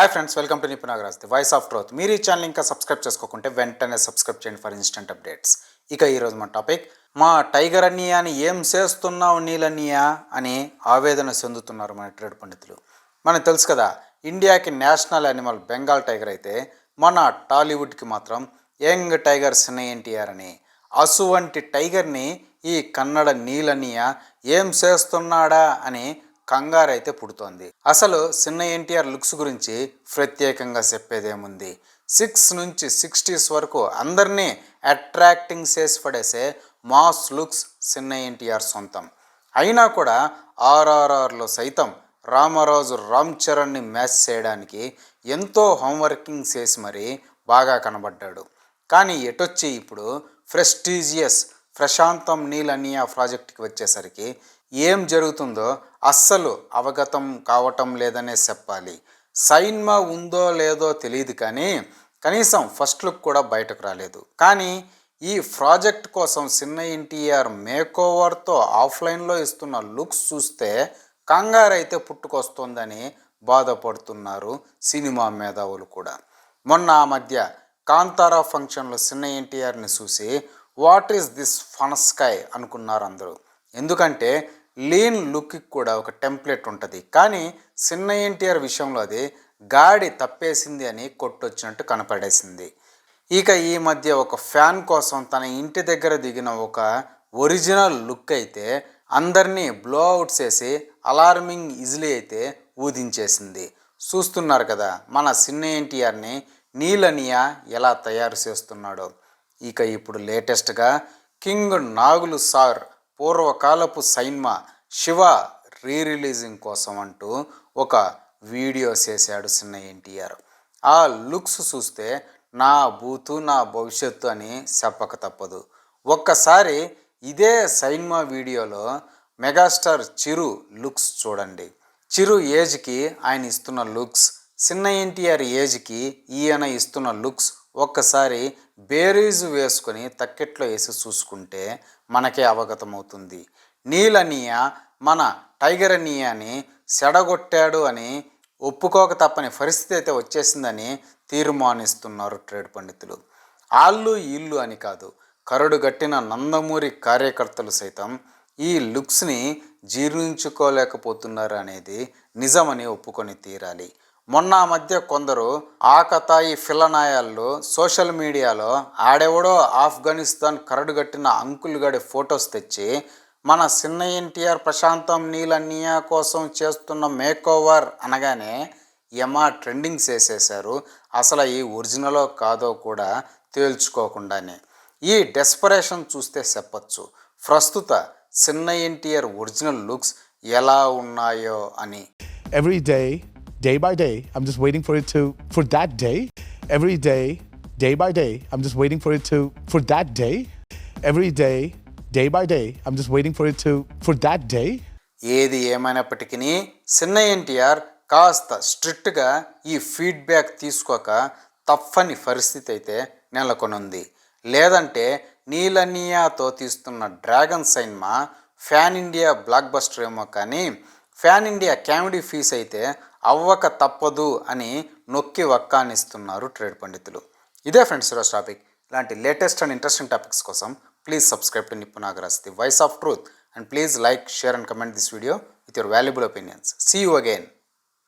Hi friends welcome to Nipunagaraj the voice of truth మీరు ఈ channel ఇంకా subscribe చేసుకోకుంటే వెంటనే సబ్స్క్రైబ్ చేయండి ఫర్ ఇన్స్టెంట్ అప్డేట్స్ ఇక ఈరోజు మన టాపిక్ మా టైగర్ అన్నయ్యని ఏం చేస్తున్నావు నీలన్నయ్య అని ఆవేదన చెందుతున్నారు మన ట్రేడ్ పండితులు. మనకు తెలుసు కదా ఇండియాకి నేషనల్ యానిమల్ బెంగాల్ టైగర్ అయితే మన టాలీవుడ్కి మాత్రం యంగ్ టైగర్ సిన్న ఎన్టీఆర్ అని. అసువంటి టైగర్ని ఈ కన్నడ నీలన్నయ్య ఏం చేస్తున్నాడా అని కంగారు అయితే పుడుతోంది. అసలు చిన్న ఎన్టీఆర్ లుక్స్ గురించి ప్రత్యేకంగా చెప్పేదేముంది? సిక్స్ నుంచి సిక్స్టీస్ వరకు అందరినీ అట్రాక్టింగ్ చేసి పడేసే మాస్ లుక్స్ చిన్న ఎన్టీఆర్ సొంతం. అయినా కూడా ఆర్ఆర్ఆర్లో సైతం రామరాజు రామ్ చరణ్ని మ్యాచ్ చేయడానికి ఎంతో హోంవర్కింగ్ చేసి మరీ బాగా కనబడ్డాడు. కానీ ఎటొచ్చి ఇప్పుడు ప్రెస్టీజియస్ ప్రశాంతం నీల్ అనియా ప్రాజెక్ట్కి వచ్చేసరికి ఏం జరుగుతుందో అస్సలు అవగతం కావటం లేదనే చెప్పాలి. సైన్మా ఉందో లేదో తెలియదు కానీ కనీసం ఫస్ట్ లుక్ కూడా బయటకు రాలేదు. కానీ ఈ ప్రాజెక్ట్ కోసం చిన్న ఎన్టీఆర్ మేకోవర్తో ఆఫ్లైన్లో ఇస్తున్న లుక్స్ చూస్తే కంగారు అయితే పుట్టుకొస్తోందని బాధపడుతున్నారు సినిమా మేధావులు కూడా. మొన్న ఆ మధ్య కాంతారా ఫంక్షన్లో చిన్న ఎన్టీఆర్ని చూసి what is this fun sky అనుకున్నారు అందరూ ఎందుకంటే లీన్ లుక్కి కూడా ఒక టెంప్లెట్ ఉంటుంది. కానీ చిన్న ఎన్టీఆర్ విషయంలో అది గాడి తప్పేసింది అని కొట్టొచ్చినట్టు కనపడేసింది. ఇక ఈ మధ్య ఒక ఫ్యాన్ కోసం తన ఇంటి దగ్గర దిగిన ఒక ఒరిజినల్ లుక్ అయితే అందరినీ బ్లో అవుట్ చేసి అలార్మింగ్ ఈజీలీ అయితే ఊదించేసింది. చూస్తున్నారు కదా మన చిన్న ఎన్టీఆర్ని నీలనియా ఎలా తయారు చేస్తున్నాడో. ఇక ఇప్పుడు లేటెస్ట్గా కింగ్ నాగులు సార్ పూర్వకాలపు సైన్మా శివ రీ రిలీజింగ్ కోసం అంటూ ఒక వీడియో చేశాడు చిన్న ఎన్టీఆర్. ఆ లుక్స్ చూస్తే నా బూతు నా భవిష్యత్తు అని చెప్పక తప్పదు. ఒక్కసారి ఇదే సైన్మా వీడియోలో మెగాస్టార్ చిరు లుక్స్ చూడండి. చిరు ఏజ్కి ఆయన ఇస్తున్న లుక్స్ చిన్న ఎన్టీఆర్ ఏజ్కి ఈయన ఇస్తున్న లుక్స్ ఒక్కసారి బేరీజు వేసుకొని తక్కెట్లో వేసి చూసుకుంటే మనకే అవగతమవుతుంది. నీలనీయ మన టైగర్ అనియాని సెడగొట్టాడు అని ఒప్పుకోక తప్పని పరిస్థితి అయితే వచ్చేసిందని తీర్మానిస్తున్నారు ట్రేడ్ పండితులు. ఆళ్ళు ఇల్లు అని కాదు కరడు గట్టిన నందమూరి కార్యకర్తలు సైతం ఈ లుక్స్ని జీర్ణించుకోలేకపోతున్నారు అనేది నిజమని ఒప్పుకొని తీరాలి. మొన్న మధ్య కొందరు ఆకతాయి ఫిలనాయాల్లో సోషల్ మీడియాలో ఆడెవడో ఆఫ్ఘనిస్తాన్ కరడుగట్టిన అంకుల్ గడి ఫొటోస్ తెచ్చి మన చిన్న ఎన్టీఆర్ ప్రశాంతం నీలన్నయ్య కోసం చేస్తున్న మేకోవర్ అనగానే యమా ట్రెండింగ్ చేసేశారు. అసలు ఈ ఒరిజినలో కాదో కూడా తేల్చుకోకుండానే. ఈ డెస్పరేషన్ చూస్తే చెప్పచ్చు. ప్రస్తుత చిన్న ఎన్టీఆర్ ఒరిజినల్ లుక్స్ ఎలా ఉన్నాయో అని. Every day by day, I'm just waiting for it to, for that day. Every day, day by day, I'm just waiting for it to, for that day. Every day, day by day, I'm just waiting for it to, for that day. ఏది ఏమైనప్పటికీ చిన్న ఎన్టీఆర్ కాస్త స్ట్రిక్ట్గా ఈ feedback తీసుకోక తప్పని పరిస్థితి అయితే నెలకొనుంది లేదంటే నీలనియాతో తీస్తున్న dragon cinema fan India blockbuster ఏమో కానీ ఫ్యాన్ ఇండియా కామెడీ ఫీస్ అయితే అవ్వక తప్పదు అని నొక్కి వక్కానిస్తున్నారు ట్రేడ్ పండితులు. ఇదే ఫ్రెండ్స్ ఈరోజు టాపిక్ ఇలాంటి లేటెస్ట్ అండ్ ఇంట్రెస్టింగ్ టాపిక్స్ కోసం please subscribe to Nipunagaraj the voice of truth and please like share and comment this video with your valuable opinions see you again